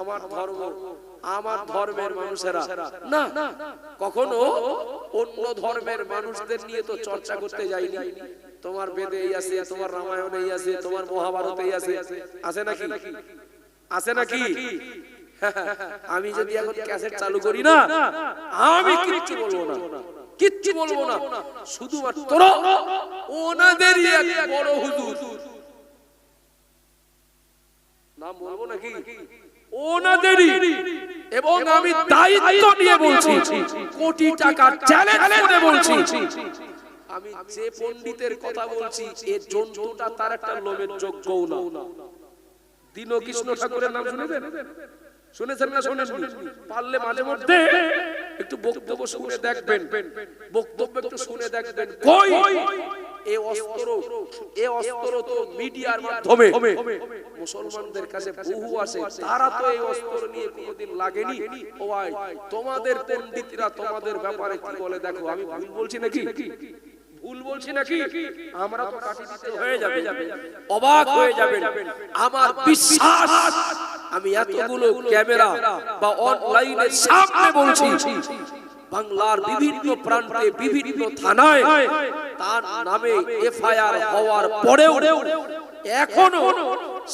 আমার ধর্ম আমার ধর্মের মানুষেরা। না কখনো অন্য ধর্মের মানুষদের নিয়ে তো চর্চা করতে যাইনি। তোমার বেদে এই আছে তোমার রামায়ণে এই আছে তোমার মহাভারতে এই আছে। আছে। নাকি? আছে নাকি? আমি যদি এখন ক্যাসেট চালু করি না আমি কিচ্ছু বলব না। কিচ্ছু বলব না। শুধুমাত্র ওনাদেরই এক বড় হুজুর। নাম বলব নাকি? ওনাদেরই। এবং আমি দায়িত্ব নিয়ে বলছি কোটি টাকা চ্যালেঞ্জ করে বলছি। আমি যে পণ্ডিতের কথা বলছি এর জন্তুটা তার একটা লোমের যোগ্যও না। দীন কৃষ্ণ ঠাকুরের নাম শুনেছেন? শুনেছেন? না শোনেন পারলে মাঝে মধ্যে একটু বক্তব্য শুনে দেখবেন। বক্তব্য একটু শুনে দেখবেন। কই? অস্ত্র অস্ত্র তো মিডিয়ার মাধ্যমে। মুসলমানদের কাছে বহু আছে, তারা তো এই অস্ত্র নিয়ে কোনোদিন লাগেনি। তোমাদের পণ্ডিতরা তোমাদের ব্যাপারে কি বলে? দেখো, আমি ভুল বলছি নাকি? ভুল বলছি নাকি? আমরা তো কাটি দিতে হয়ে যাবে। অবাক হয়ে আমার বিশ্বাস, আমি এতগুলো ক্যামেরা বা অনলাইনের সামনে বলছি। বাংলার বিভিন্ন প্রান্তে বিভিন্ন থানায় তার নামে এফআইআর হওয়ার পরেও এখনও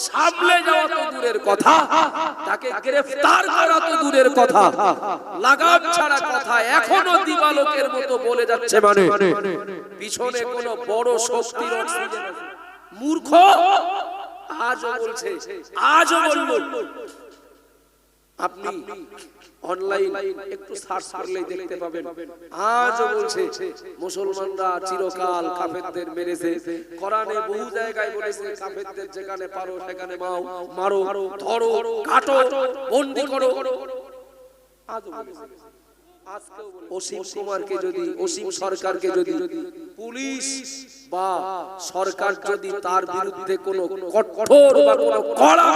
সামলে যাওয়া তো দূরের কথা। তাকে গ্রেফতার করা তো দূরের কথা। লাগাম ছাড়া কথা এখনও দিবালোকের মতো বলে যাচ্ছে মানে। পিছনে কোনো বড় শক্তির অক্সিজেন মূর্খ! আজও বলছে। আজও বলল। আপনি অনলাইন একটু সার্চ করলেই দেখতে পাবেন। আজও বলছে, মুসলমানরা চিরকাল কাফেরদের মেরেছে। কোরআনে বহু জায়গায় বলেছে, কাফেরদের যেখানে পারো সেখানে মাও, মারো, ধরো, কাটো, বন্দি করো। আজও বলেছে। অসীম কুমারকে যদি, অসীম সরকারকে যদি পুলিশ বা সরকার যদি তার বিরুদ্ধে কোনো কঠোর বা কোনো কড়া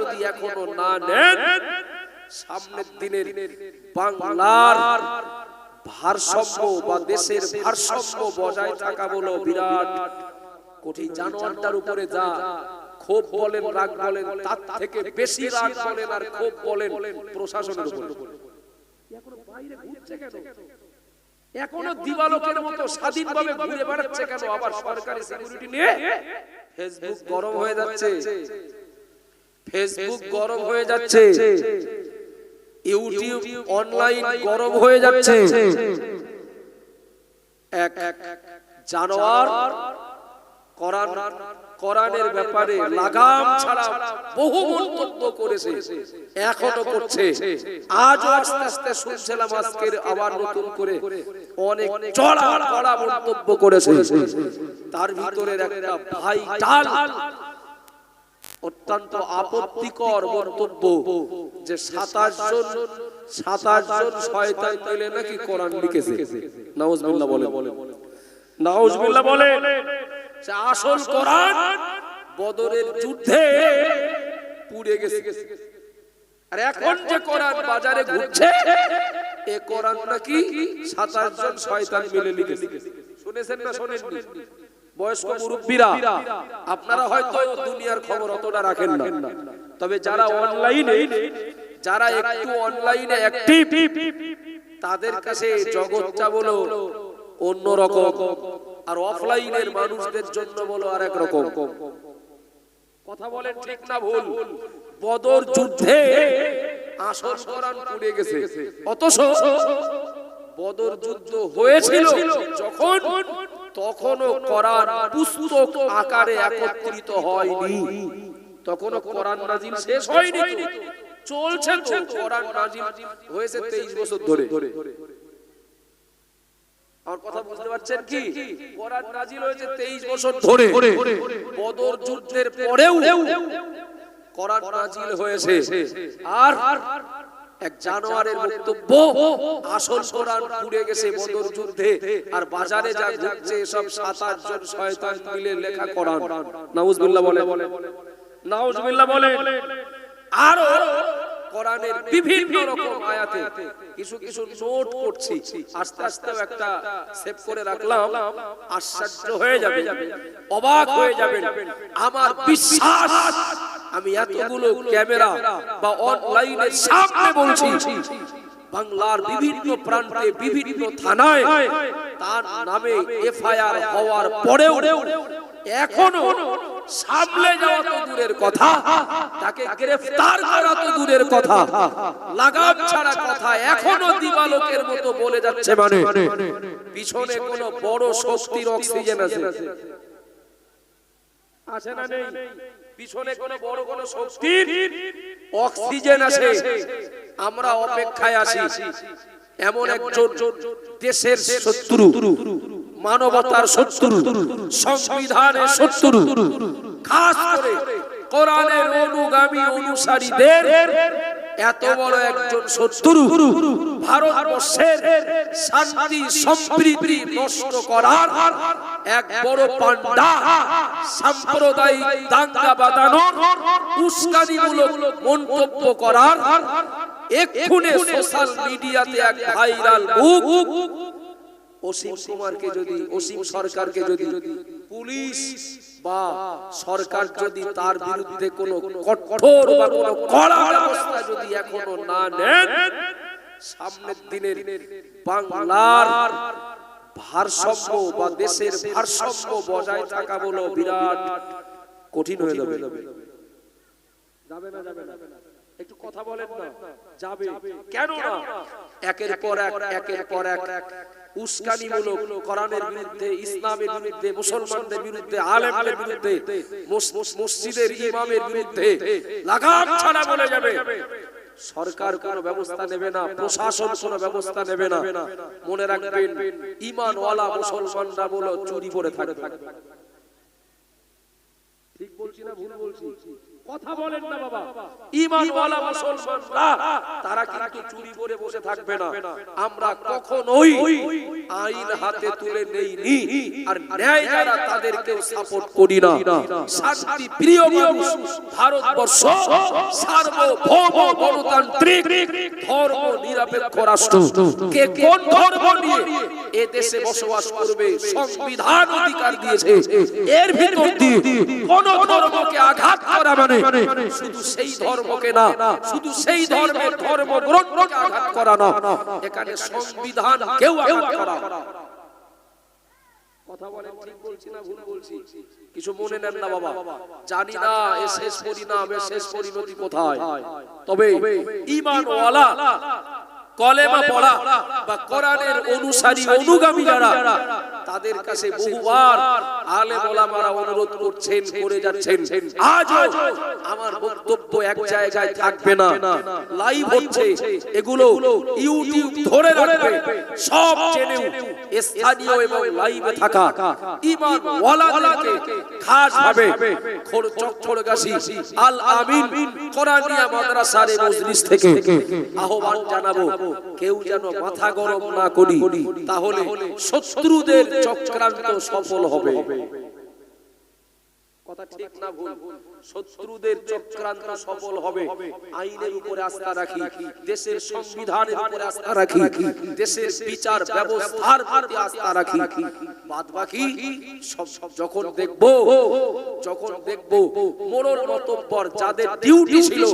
যদি এখনও না নেন সামনের দিনের বাংলার ভারসাম্য বা দেশের ভারসাম্য বজায় থাকা বলো বিরাট কঠিন। জানোয়ারটার উপরে যা ক্ষোভ বলেন, রাগ বলেন, তার থেকে বেশি রাগ বলেন আর ক্ষোভ বলেন প্রশাসনের উপরে। এখনও দিবালোকের মতো স্বাধীনভাবে ঘুরে বেড়াচ্ছে কেন? আবার সরকারি সিকিউরিটি নিয়ে ফেসবুক গরম হয়ে যাচ্ছে। ফেসবুক গরম হয়ে যাচ্ছে। ইউটিউব অনলাইন গরম হয়ে যাচ্ছে। এক জানোয়ার কোরআন কোরআনের ব্যাপারে লাগাম ছাড়া বহু মন্তব্য করেছে। এখনও করছে। আজও আস্তে আস্তে শুনছিলাম আজকের আবার নতুন করে। অনেক চড়া কড়া মন্তব্য করেছে। তার ভিতরের একটা ভাই ডাল অত্যন্ত আপত্তিকর মন্তব্য যে সাতাশ জন সাতাশ জন শয়তান মিলে নাকি কোরআন লিখেছে। নাউজুবিল্লাহ বলে নাউজুবিল্লাহ বলে যে আসল কোরআন বদরের যুদ্ধে পুড়ে গেছে। আর এখন যে কোরআন বাজারে ঘুরছে এ কোরআন নাকি সাতাশ জন শয়তান মিলে লিখেছে। শুনেছেন না শোনেননি? বয়স্ক মুরব্বীরা আপনারা হয়তো দুনিয়ার খবর অতটা রাখেন না। তবে যারা অনলাইনে যারা একটু অনলাইনে অ্যাক্টিভ তাদের কাছে জগৎটা বলো অন্যরকম। আর অফলাইনের মানুষদের জন্য বলো আরেক রকম। কথা বলেন ঠিক না ভুল? বদর যুদ্ধে আসল কোরআন পুড়ে গেছে। অথচ বদর যুদ্ধ হয়েছিল যখন তখনও কোরআন পুস্তক আকারে একত্রিত হয়নি। তখনও কোরআন নাজিল শেষ হয়নি চলছে তো কোরআন নাজিল হয়েছে 23 বছর ধরে। আমার কথা বুঝতে পারছেন কি? কোরআন নাজিল হয়েছে 23 বছর ধরে। বদর যুদ্ধের আর এক জানোয়ারের বক্তব্য আসল কোরআন পুড়ে গেছে বদর যুদ্ধে, আর বাজারে যা ঘুরছে সব সাত আট জন শয়তান মিলে লেখা কোরআন। নাউজুবিল্লাহ বলে নাউজুবিল্লাহ বলে আরও কোরআনের বিভিন্ন রকম আয়াতে কিছু কিছু নোট করছি। আস্তে আস্তে একটা সেভ করে রাখলাম, আশ্চর্য হয়ে যাবে, অবাক হয়ে যাবে। আমার বিশ্বাস আমি এতগুলো ক্যামেরা বা অনলাইনে সামনে বলছি। বাংলার বিভিন্ন প্রান্তে বিভিন্ন থানায় তার নামে এফআইআর হওয়ার পরেও এখনও সামলে যাওয়া তো দূরের কথা। তাকে গ্রেফতার করা তো দূরের কথা। লাগাম ছাড়া কথা এখনও দিবালোকের মতো বলে যাচ্ছে মানে। পিছনে কোনো বড় শক্তির অক্সিজেন আছে। আছে। না নেই? পিছনে কোনো বড় কোনো শক্তির অক্সিজেন আছে আমরা অপেক্ষায় আছি। এমন একজন দেশের শত্রু মানবতার শত্রু সংবিধানের শত্রু খাস করে কোরআনের অনুগামী অনুসারীদের এত বড় একজন শত্রু ভারতবর্ষের শান্তি, সম্প্রীতি নষ্ট করার এক বড় পান্ডা সাম্প্রদায়িক দাঙ্গা বাঁধানোর উস্কানিমূলক মন্তব্য করার এক্ষুনি সোশ্যাল মিডিয়াতে এক ভাইরাল মুখ অসীম কুমারকে যদি, অসীম সরকারকে যদি পুলিশ বা সরকার যদি তার বিরুদ্ধে কোনো কঠোর বা কোনো কড়া ব্যবস্থা যদি এখনও না নেন, সামনের দিনের বাংলার ভারসাম্য বা দেশের ভারসাম্য বজায় থাকা বলো বিরাট কঠিন হয়ে যাবে। যাবে না যাবে না একটু কথা বলেন না। যাবে। কেন না একের পর এক, একের পর এক। বিরুদ্ধে, ইসলামের বিরুদ্ধে, মুসলমানদের সরকার কোনো ব্যবস্থা নেবে না, প্রশাসন কোনো ব্যবস্থা নেবে না। মনে রাখবেন, ইমানওয়ালা মুসলমানরা বলো, চুরি করে থাকবে। ঠিক বলছি না ভুল বলছি? কথা বলেন না বাবা। ঈমানওয়ালা মুসলমানরা তারা কিন্তু চুরি করে বসে থাকবে না। আমরা কখনোই আইন হাতে তুলে নেইনি। আর ন্যায় যারা তাদেরকেও সাপোর্ট করি না। শান্তি প্রিয় মানুষ ভারতবর্ষ সার্বভৌম গণতান্ত্রিক ধর্ম নিরপেক্ষ রাষ্ট্র। কে কোন ধর্ম নিয়ে এ দেশে বসবাস করবে সংবিধান অধিকার দিয়েছে। এর ভিতর দিয়ে কোন ধর্মকে আঘাত করা মানে শুধু সেই ধর্মকে না শুধু সেই ধর্মের ধর্ম গ্রন্থকে আঘাত করা না। এখানে সংবিধান কেউ আঘাত করা। কথা বলেন ঠিক বলছি না ভুল বলছি? কিছু মনে নেন না বাবা। জানি না এ শেষ পরিণাম এ শেষ পরিণতি কোথায়। তবে কলেমা পড়া বা কোরআনের অনুসারী অনুগামী যারা তাদের কাছে বহুবার আলেম ওলামারা অনুরোধ করছেন করে যাচ্ছেন। আজও আমার বক্তব্য এক জায়গায় থাকবে না। লাইভ হচ্ছে এগুলো ইউটিউব ধরে রাখবে। সব চ্যানেল স্থানীয় এবং লাইভে থাকা। ইমান ওয়ালাদেরকে খাস ভাবে খোর চক্করগাছি আল আমিন কোরআনিয়া মাদ্রাসার মজলিস থেকে। আহ্বান জানাব। কেউ যেন মাথা গরম না করি তাহলে শত্রুদের চক্রান্ত সফল হবে। কথা ঠিক না ভুল। শত্রুদের চক্রান্ত সফল হবে। আইনের উপরে আস্থা রাখি। দেশের সংবিধানের উপরে আস্থা রাখি। দেশের বিচার ব্যবস্থার প্রতি আস্থা রাখি। বাদ বাকি সব যখন দেখব যখন দেখব মোড়ল মতব্বর যাদের ডিউটি ছিল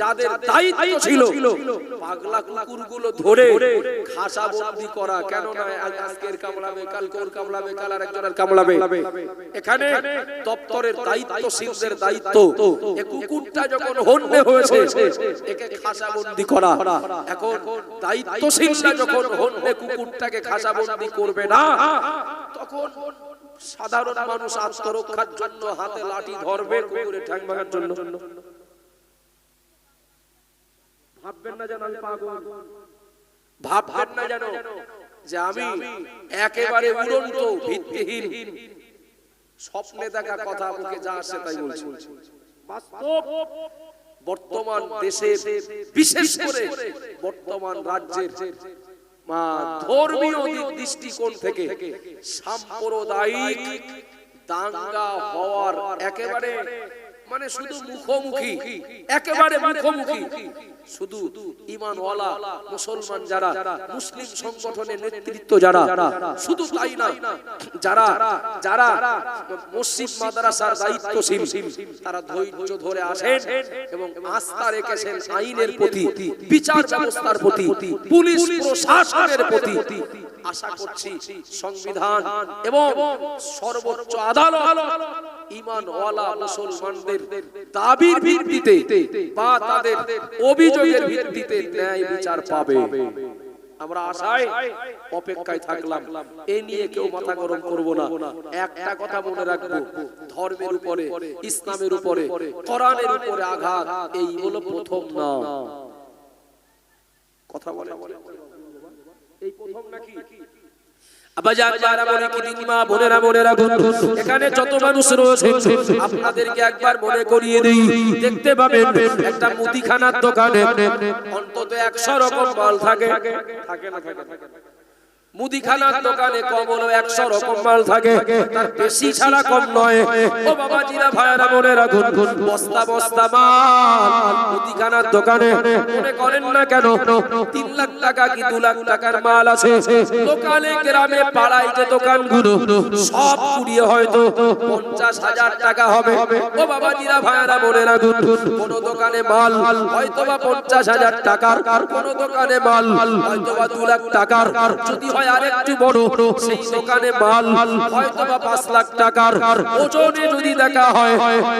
যাদের দায়িত্ব ছিল পাগলা কুকুরগুলো ধরে খাসা বন্দি করা কেন না আজকের কামড়াবে কালকে ওর কামড়াবে কাল আর একজনের কামড়াবে এখানে দপ্তরের দায়িত্বশীলদের দায়িত্ব। এ কুকুরটা যখন হন্যে হয়েছে একে খাসা বন্দি করা। এখন দায়িত্বশীলরা যখন হন্যে কুকুরটাকে খাসা বন্দি করবে না তখন সাধারণ মানুষ আত্মরক্ষার জন্য হাতে লাঠি ধরবে কুকুরে ঠ্যাং ভাঙার জন্য। ভাববেন না যেন আমি পাগল। ভাববেন না যেন যে আমি একেবারে উড়ন্ত ভিত্তিহীন। স্বপ্নে দেখা কথা মুখে যা আসে তাই বলছি। বাস্তব বর্তমান দেশে বিশেষ করে বর্তমান রাজ্যের ধর্মীয় দৃষ্টিকোণ থেকে সাম্প্রদায়িক দাঙ্গা হওয়ার একেবারে মানে শুধু মুখোমুখি একেবারে মুখোমুখি। শুধু ইমানওয়ালা মুসলমান যারা মুসলিম সংগঠনের নেতৃত্ব যারা শুধু তাই না যারা যারা মসজিদ মাদ্রাসার দায়িত্বশীল তারা ধৈর্য ধরে আসেন এবং আস্থা রেখেছেন আইনের প্রতি বিচার ব্যবস্থার প্রতি পুলিশ প্রশাসনের প্রতি। আশা করছি সংবিধান এবং সর্বোচ্চ আদালত ইমানওয়ালা মুসলমানদের দাবির ভিত্তিতে বা তাদের অভিযোগের ভিত্তিতে ন্যায় বিচার পাবে। আমরা আশায় অপেক্ষায় থাকলাম। এ নিয়ে কেউ মাথা গরম করব না। একটা কথা মনে রাখব। ধর্মের উপরে ইসলামের উপরে কোরআনের উপরে আঘাত এই হলো প্রথম না কথা বলে? এই প্রথম নাকি? এখানে যত মানুষ রয়েছে, আপনাদেরকে একবার মনে করিয়ে দেই, দেখতে পাবেন একটা মুদিখানার দোকানে অন্তত একশো রকম মাল থাকে? মুদিখানার দোকানে কম একশো রকম মাল থাকে। তার বেশি ছাড়া কম নয়। ও বাবা জিরা ভাইরা মনে রাখুন বস্তা বস্তা মাল মুদিখানার দোকানে। মনে করেন না কেন তিন লাখ টাকা কি দু লাখ টাকার মাল আছে? দোকানে গ্রামে পাড়ায় যে দোকানগুলো সব কুড়িয়ে হয়তো পঞ্চাশ হাজার টাকা হবে। ও বাবা জিরা ভাইরা মনে রাখুন কোন দোকানে মাল হয়তো বা পঞ্চাশ হাজার টাকার কোন দোকানে মাল হয়তো বা দু লাখ টাকার। যদি হয় আরেকটু বড়। সেই দোকানে মাল হয়তো বা পাঁচ লাখ টাকার ওজনে যদি দেখা হয়,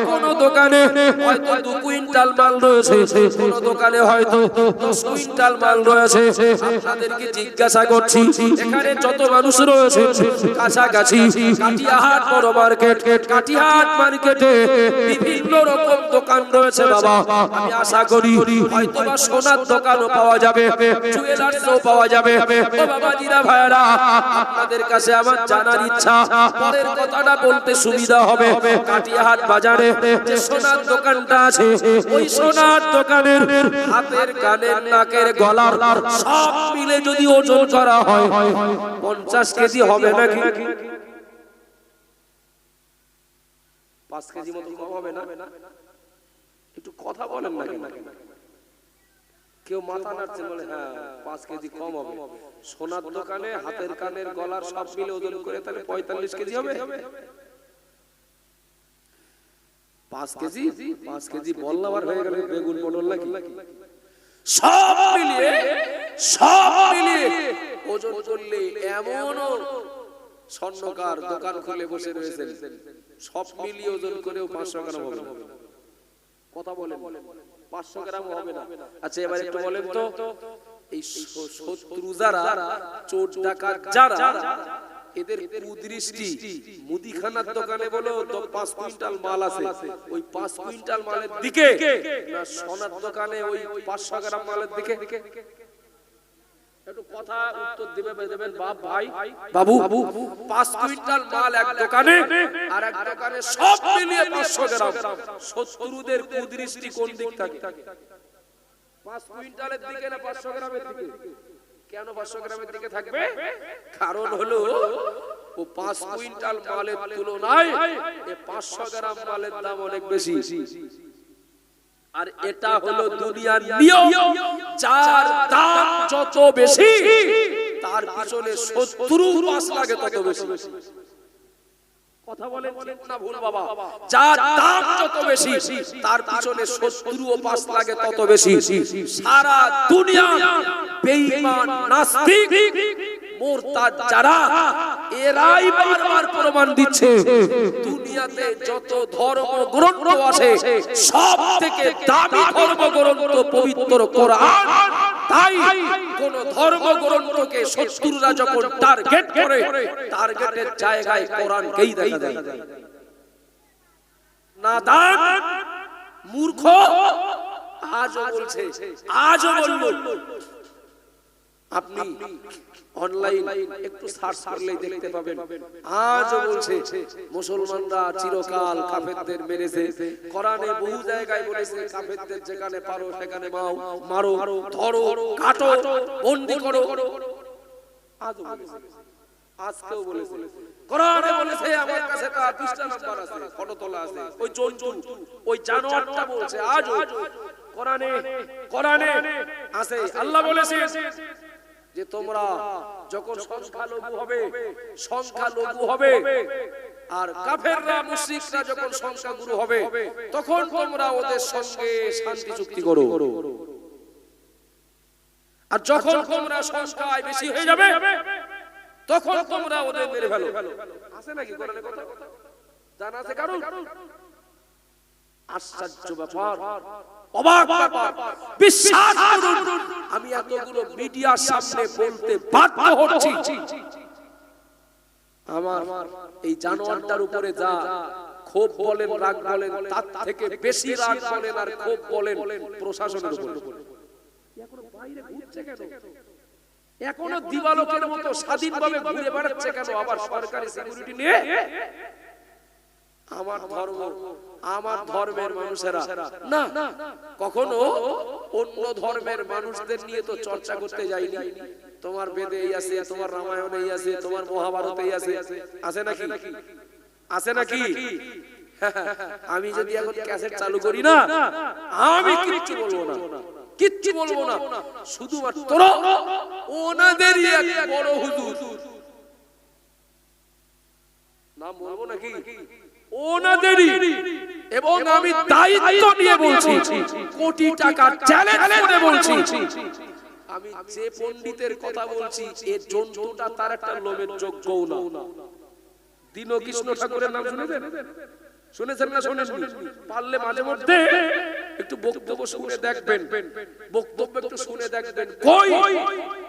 কোন দোকানে হয়তো দু কুইন্টাল মাল রয়েছে, কোন দোকানে হয়তো দশ কুইন্টাল মাল রয়েছে। আপনাদেরকে জিজ্ঞাসা করছি, এখানে যত মানুষ রয়েছে, কাছাকাছি, কাটিয়াহাট বড় মার্কেট, কাটিয়াহাট মার্কেটে বিভিন্ন রকম দোকান রয়েছে বাবা। আমি আশা করি হয়তো সোনার দোকানও পাওয়া যাবে, জুয়েলার্সও পাওয়া যাবে। বাবা জিরা ভাইরা আপনাদের কাছে আমার জানার ইচ্ছা, পরের কথাটা বলতে সুবিধা হবে। কাটিয়াহাট বাজারে যে সোনার দোকানটা আছে, ওই সোনার দোকানের হাতের, কানের, নাকের, গলার সব মিলে যদি ওজন করা হয়, পঞ্চাশ কেজি হবে নাকি? পাঁচ কেজি মতো হবে না? একটু কথা বলেন না কেউ মাথা নাড়ছে বলে হ্যাঁ পাঁচ কেজি কম হবে। সোনার দোকানে হাতের কানের গলার সব মিলে ওজন করে তাহলে পঁয়তাল্লিশ কেজি হবে? পাঁচ কেজি? পাঁচ কেজি বললাম আর হয়ে গেল বেগুন পটল নাকি? সব মিলিয়ে সব মিলিয়ে ওজন করলে এমনও স্বর্ণকার দোকান খুলে বসে রয়েছেন। সব মিলিয়ে ওজন করেও পাঁচশো গ্রাম হবে। কথা বলেন। পাঁচশো গ্রাম হবে না। আচ্ছা এবার একটু বলেন তো এই শত্রু যারা চোর ডাকাত যারা এদের কুদৃষ্টি মুদিখানার দোকানে বলো তো পাঁচ কুইন্টাল মাল আছে। ওই পাঁচ কুইন্টাল মালের দিকে না সোনার দোকানে ওই পাঁচশো গ্রাম মালের দিকে একটু কথা উত্তর দিবে দেবেন বাপ ভাই বাবু পাঁচ কুইন্টাল মাল এক দোকানে আর এক দোকানে সব মিলিয়ে পাঁচশো গ্রাম। শত্রুদের কুদৃষ্টি কোন দিক থাকে? পাঁচ কুইন্টালের দিকে না পাঁচশো গ্রামের দিকে? কেন পাঁচশো গ্রামের দিকে থাকবে? কারণ হলো ও পাঁচ কুইন্টাল মালের তুলনায় পাঁচশো গ্রাম মালের দাম অনেক বেশি। আর এটা হলো দুনিয়ার নিয়ম। যার দাম যত বেশি তার পিছনে শত্রু পাস লাগে তত বেশি। কথা বলেন ঠিক না ভুল বাবা। যার দাম যত বেশি তার পিছনে শত্রু ও পাস লাগে তত বেশি। সারা দুনিয়া বেঈমান নাস্তিক মোরতাদ যারা এরাই বারবার প্রমাণ দিচ্ছে। দুনিয়াতে যত ধর্ম গ্রন্থ আছে, সব থেকে দামি ধর্ম গ্রন্থ পবিত্র কোরআন। তাই কোন ধর্ম গ্রন্থকে শত্রুরা যখন টার্গেট করে টার্গেটের জায়গায় কোরআনকেই দেখা নাদান, মূর্খ, আজও বলছে, আজও বলল আপনি অনলাইন একটু সার্চ করলেই দেখতে পাবেন। আজও বলছে মুসলমানরা চিরকাল কাফেরদের মেরেছে। কোরআনে বহু জায়গায় বলেছে কাফেরদের যেখানে পারো সেখানে মাও মারো ধরো কাটো বন্দি করো। বলেছে। আজকেও বলেছে। কোরআনে বলেছে আমার কাছে তার পৃষ্ঠা নাম্বার আছে ফটো তোলা আছে। ওই জন্তু ওই জানোয়ারটা বলছে আজও কোরআনে কোরআনে আছে। আল্লাহ বলেছে যে তোমরা যখন সংখ্যা লঘু হবে সংখ্যা লঘু হবে। আর কাফেররা মুশরিকরা যখন সংখ্যা গুরু হবে তখন তোমরা ওদের সঙ্গে শান্তি চুক্তি করো। আর যখন তোমরা সংখ্যায় বেশি হয়ে যাবে তখন তোমরা ওদের মেরে ফেলো। আছে নাকি কোরআনে কথা? জানা আছে কারণ আশ্চর্য ব্যাপার। অবাক বিশ্বাস করুন আমি এতগুলো মিডিয়ার সামনে বলতে বাধ্য হচ্ছি। আমার এই জানোয়ারটার উপরে যা ক্ষোভ বলেন রাগ বলেন তার থেকে বেশি রাগ বলেন আর ক্ষোভ বলেন প্রশাসনের উপরে। এখনও বাইরে ঘুরছে কেন? এখনও দিবালোকের মতো স্বাধীনভাবে ঘুরে বেড়াচ্ছে কেন? আবার সরকারি সিকিউরিটি নিয়ে? আমার ধর্ম আমার ধর্মের মানুষেরা। না কখনো অন্য ধর্মের মানুষদের নিয়ে তো চর্চা করতে যাইনি। তোমার বেদে এই আছে তোমার রামায়ণে এই আছে তোমার মহাভারতে এই আছে। আছে নাকি? আছে নাকি? আমি যদি এখন ক্যাসেট চালু করি না আমি কিচ্ছু বলব না। কিচ্ছু বলব না। শুধুমাত্র ওনাদেরই এক বড় হুজুর। নাম বলব নাকি? ওনাদেরই এবং আমি দায়িত্ব নিয়ে বলছি কোটি টাকা চ্যালেঞ্জ করে বলছি। আমি যে পণ্ডিতের কথা বলছি এর জন্তুটা তার একটা লোভের যোগ্যও না। দীন কৃষ্ণ ঠাকুরের নাম শুনেছেন? শুনেছেন। না শোনেন পারলে মাঝে মধ্যে একটু বক্তব্য শুনে দেখবেন। বক্তব্য একটু শুনে দেখবেন। কই?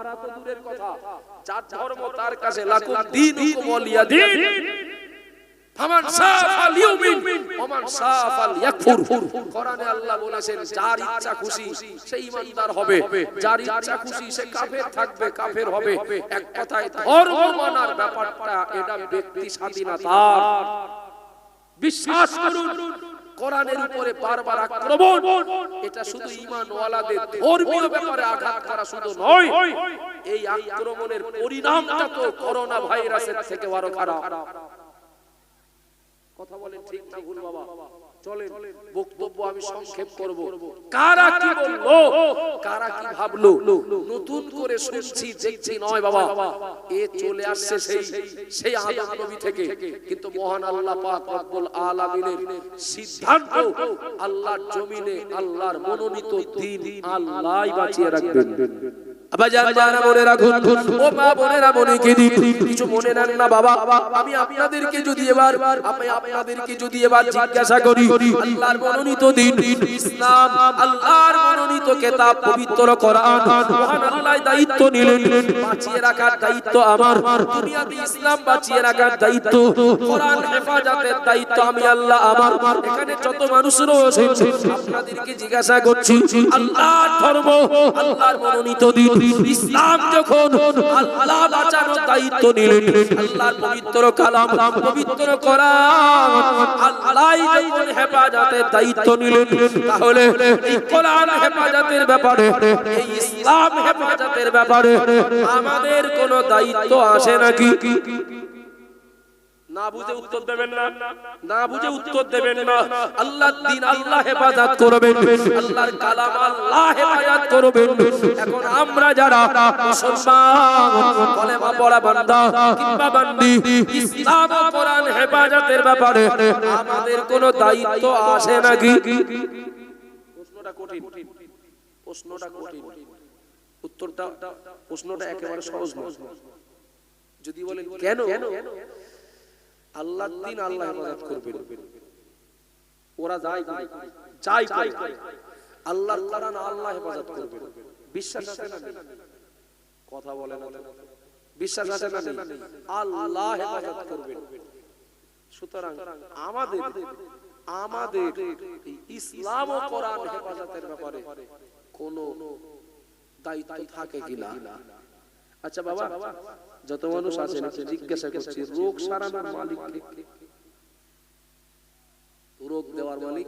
মারা তো দূরের কথা। যার ধর্ম তার কাছে লাকুম দীনুকুম ওয়ালিয়া দিন ফামান সাফাল ইউমিন। ওমান সাফাল ইয়াকফুর কোরআনে আল্লাহ বলেছেন যার ইচ্ছা খুশি সে ঈমানদার হবে। যার ইচ্ছা খুশি সে কাফের থাকবে কাফের হবে। এক কথায় ধর্ম মানার ব্যাপারটা এটা ব্যক্তি স্বাধীনতার। বিশ্বাস করুন। কোরআনের উপরে বারবার আক্রমণ। এটা শুধু ঈমানওয়ালাদের ধর্মীয় ব্যাপারে আঘাত করা শুধু নয়। এই আক্রমণের পরিণামটা তো করোনা ভাইরাসের থেকে আরও খারাপ। কথা বলেন ঠিক না ভুল বাবা? চলেন বক্তব্য আমি সংক্ষেপ করব। কারা কি বলল? কারা কি ভাবলো? নতুন করে শুনছি দেখছি নয় বাবা। এ চলে আসছে সেই সেই আদম নবী থেকে। কিন্তু মহান আল্লাহ পাক রব্বুল আলামিনের সিদ্ধান্ত আল্লাহর জমিনে আল্লাহর মনোনীত দিন আল্লাহই বাঁচিয়ে রাখবেন। আমি ইসলাম আল্লাহ বাঁচিয়ে রাখার দায়িত্ব আমার কোরআন দায়িত্ব আমি, আল্লাহ আমার, এখানে যত মানুষ রয়েছে আপনাদেরকে জিজ্ঞাসা করছি, আল্লাহর ধর্ম, আল্লাহর মনোনীত দিন ইসলাম যখন আল্লাহ বাঁচানোর দায়িত্ব নিলেন, আল্লাহর পবিত্র কালাম, পবিত্র কোরআন, আল্লাহ যখন হেফাজতের দায়িত্ব নিলেন, তাহলে এই কোরআন হেফাজতের ব্যাপারে, এই ইসলাম হেফাজতের ব্যাপারে আমাদের কোনো দায়িত্ব আসে নাকি? না বুঝে উত্তর দেবেন না। না। বুঝে উত্তর দেবেন না। আল্লাহর দিন আল্লাহ হেফাজত করবেন। আল্লাহর কালাম আল্লাহ হেফাজত করবেন। এখন আমরা যারা মুসলমান কলেমা পড়া বান্দা কিংবা বান্দি ইসলাম কোরআন হেফাজতের ব্যাপারে আমাদের কোনো দায়িত্ব আসে নাকি? প্রশ্নটা কঠিন। প্রশ্নটা কঠিন। উত্তরটা প্রশ্নটা একেবারে সহজ নয়। যদি বলেন কেন? আল্লাহর দিন আল্লাহ হেফাজত করবেন। ওরা যাই যাই করে। আল্লাহর কোরআন আল্লাহ হেফাজত করবেন। বিশ্বাস আছে না কথা বলে না বিশ্বাস আছে না আল্লাহ হেফাজত করবেন। সুতরাং আমাদের আমাদের ইসলাম ও কোরআন হেফাজতের ব্যাপারে কোন দায়িত্ব থাকে কিনা? আচ্ছা বাবা। যত মানুষ আছেন একটু জিজ্ঞাসা করছি রোগ সারানোর মালিক রোগ দেওয়ার মালিক?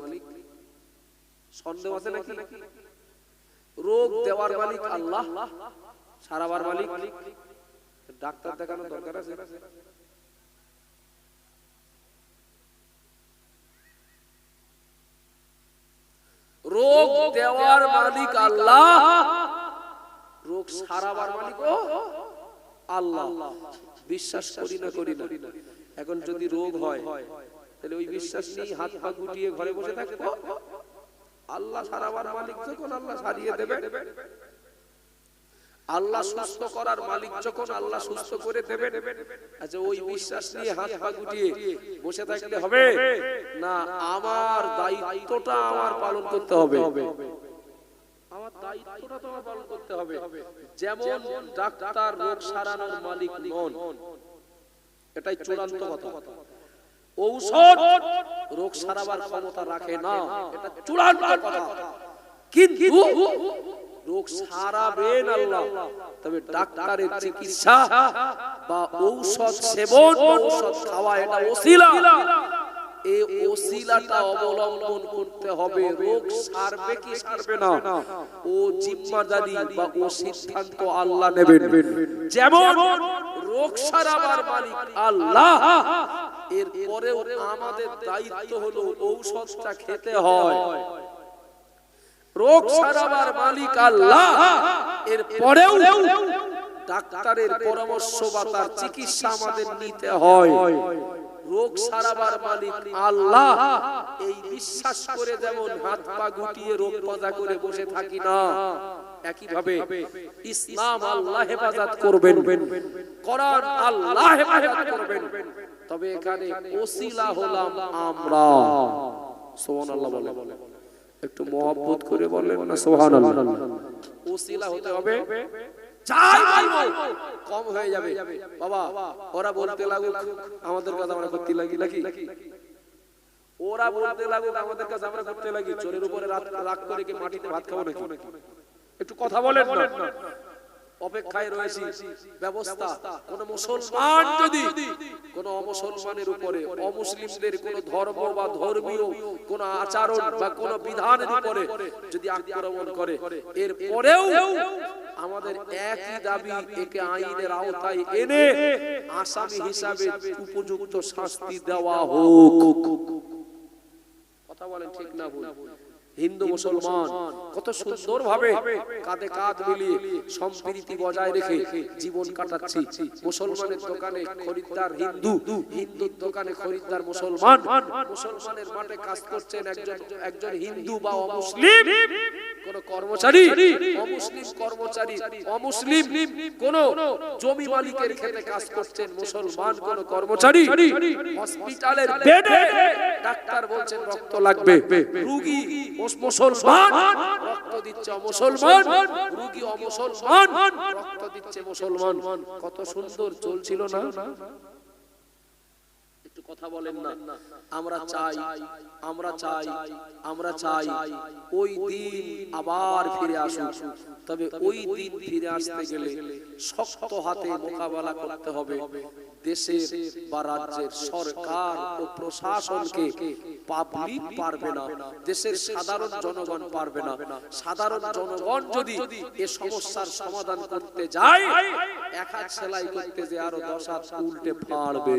সন্দেহ আছে নাকি? রোগ দেওয়ার মালিক আল্লাহ? সারাবার মালিক? ডাক্তার দেখানোর দরকার আছে? রোগ দেওয়ার মালিক আল্লাহ? রোগ সারাবার মালিক? ও। আল্লাহ। বিশ্বাস করি না করি না। এখন যদি রোগ হয় তাহলে ওই বিশ্বাস নিয়ে হাত পা গুটিয়ে ঘরে বসে থাকব আল্লাহ সারাবার মালিক যখন আল্লাহ সারিয়ে দেবে আল্লাহ সুস্থ করার মালিক যখন আল্লাহ সুস্থ করে দেবে আচ্ছা ওই বিশ্বাস নিয়ে হাত পা গুটিয়ে বসে থাকলে হবে? না আমার দায়িত্বটা আমার পালন করতে হবে। আমার দায়িত্বটা তো আমার পালন করতে হবে। যেমন ডাক্তার রোগ সারানোর মালিক নন। এটাই চূড়ান্ত কথা। ঔষধ রোগ সারাবার ক্ষমতা রাখে না। এটা চূড়ান্ত কথা। কিন্তু রোগ সারাবেন আল্লাহ। তবে ডাক্তারের চিকিৎসা বা ঔষধ সেবন ঔষধ খাওয়া এটা ওসিলা এই ওসিলাটা অবলম্বন করতে হবে। রোগ সারবে কি সারবে না? ও জিম্মাদারি বা ও সিদ্ধান্ত আল্লাহ নেবেন। যেমন রোগ সারাবার মালিক আল্লাহ এর পরেও আমাদের দায়িত্ব হলো ঔষধটা খেতে হয়। রোগ সারাবার মালিক আল্লাহ এর পরেও ডাক্তারের পরামর্শ বা তার চিকিৎসা আমাদের নিতে হয়। রোগ সারাবার মালিক আল্লাহ। এই বিশ্বাস করে যেমন হাত পা গুটিয়ে রোগ পদা করে বসে থাকি না, একইভাবে ইসলাম আল্লাহ হেফাজত করবেন। আল্লাহ হেফাজত করবেন। তবে এখানে ওসিলা হলাম আমরা। সুবহানাল্লাহ বলে একটু মহব্বত করে বললেন না? সুবহানাল্লাহ। ওসিলা হতে হবে চাই বলব কম হয়ে যাবে। বাবা ওরা বলতে লাগুক আমাদের কথা আমরা করতে লাগি নাকি? ওরা বলতে লাগুক আমাদের কাছে আমরা করতে লাগি। চোরের উপরে রাত রাগ করে কি মাটিতে ভাত খাব নাকি? একটু কথা বলেন না। অপেক্ষায় রয়েছি। ব্যবস্থা, কোন মুসলমান যদি কোন অমুসলমানের উপরে, অমুসলিমদের কোন ধর্ম বা ধর্মীয় কোন আচরণ বা কোন বিধানের উপরে যদি আক্রমণ করে এর পরেও আমাদের একই দাবি একে আইনের আওতায় এনে আসামি হিসাবে উপযুক্ত শাস্তি দেওয়া হোক। কথা বলেন ঠিক না ভুল? হিন্দু মুসলমান কত সুন্দর ভাবে কাঁধে কাঁধ মিলিয়ে সম্প্রীতি বজায় রেখে জীবন কাটাচ্ছি। মুসলমানের দোকানে খরিদ্দার হিন্দু হিন্দুর দোকানে খরিদ্দার মুসলমান। মুসলমানের মাঠে কাজ করছেন একজন একজন হিন্দু বা অমুসলিম। কোন কর্মচারী অমুসলিম কর্মচারী অমুসলিম কোন জমি মালিকের ক্ষেত্রে কাজ করছেন মুসলমান কোন কর্মচারী। হসপিটালের বেডে ডাক্তার বলছেন রক্ত লাগবে। রুগী মুসলমান রক্ত দিচ্ছে মুসলমান রোগী অমুসলমান রক্ত দিচ্ছে মুসলমান কত সুন্দর চলছিল না? কথা বলেন না। আমরা চাই আমরা চাই আমরা চাই। ওই দিন আবার ফিরে আসুক তবে ওই দিন ফিরে আসতে গেলে শক্ত হাতে মোকাবেলা করতে হবে। দেশের বা রাজ্যের সরকার ও প্রশাসনকে পাবলিক পারবে না। দেশের সাধারণ জনগণ পারবে না। সাধারণ জনগণ যদি এ সমস্যার সমাধান করতে যায় এক হাত সেলাই করতে যে আরও দশ হাত উল্টে ফাড়বে।